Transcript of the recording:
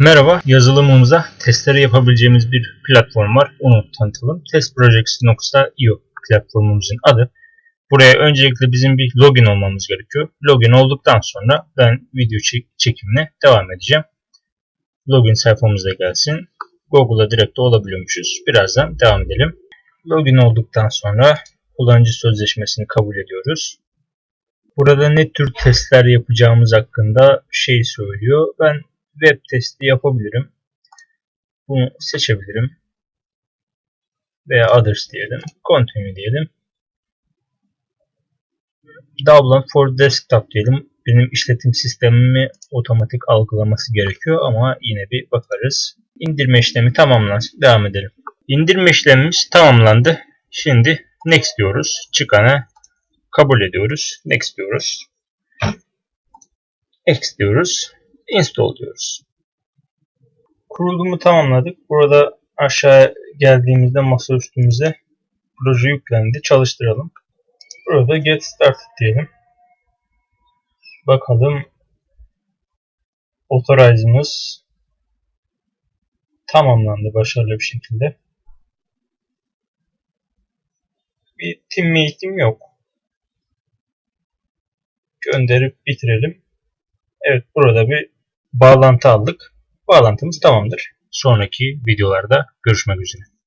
Merhaba, yazılımımıza testleri yapabileceğimiz bir platform var. Onu tanıtalım. Testprojects.io platformumuzun adı. Buraya öncelikle bizim bir login olmamız gerekiyor. Login olduktan sonra ben video çek- çekimine devam edeceğim. Login sayfamıza gelsin. Google'a direkt olabiliyormuşuz. Birazdan devam edelim. Login olduktan sonra kullanıcı sözleşmesini kabul ediyoruz. Burada ne tür testler yapacağımız hakkında şey söylüyor. Ben web testi yapabilirim. Bunu seçebilirim. Veya others diyelim. Continue diyelim. Dublin for desktop diyelim. Benim işletim sistemimi otomatik algılaması gerekiyor ama yine bir bakarız. İndirme işlemi tamamlansın. Devam edelim. İndirme işlemimiz tamamlandı. Şimdi next diyoruz. Çıkana kabul ediyoruz. Next diyoruz. Next diyoruz. Install diyoruz. Kurulumu tamamladık. Burada aşağı geldiğimizde masa üstümüze proje yüklendi. Çalıştıralım. Burada get started diyelim. Bakalım authorize'ımız tamamlandı başarılı bir şekilde. Bir team eğitim yok. Gönderip bitirelim. Evet burada bir bağlantı aldık. Bağlantımız tamamdır. Sonraki videolarda görüşmek üzere.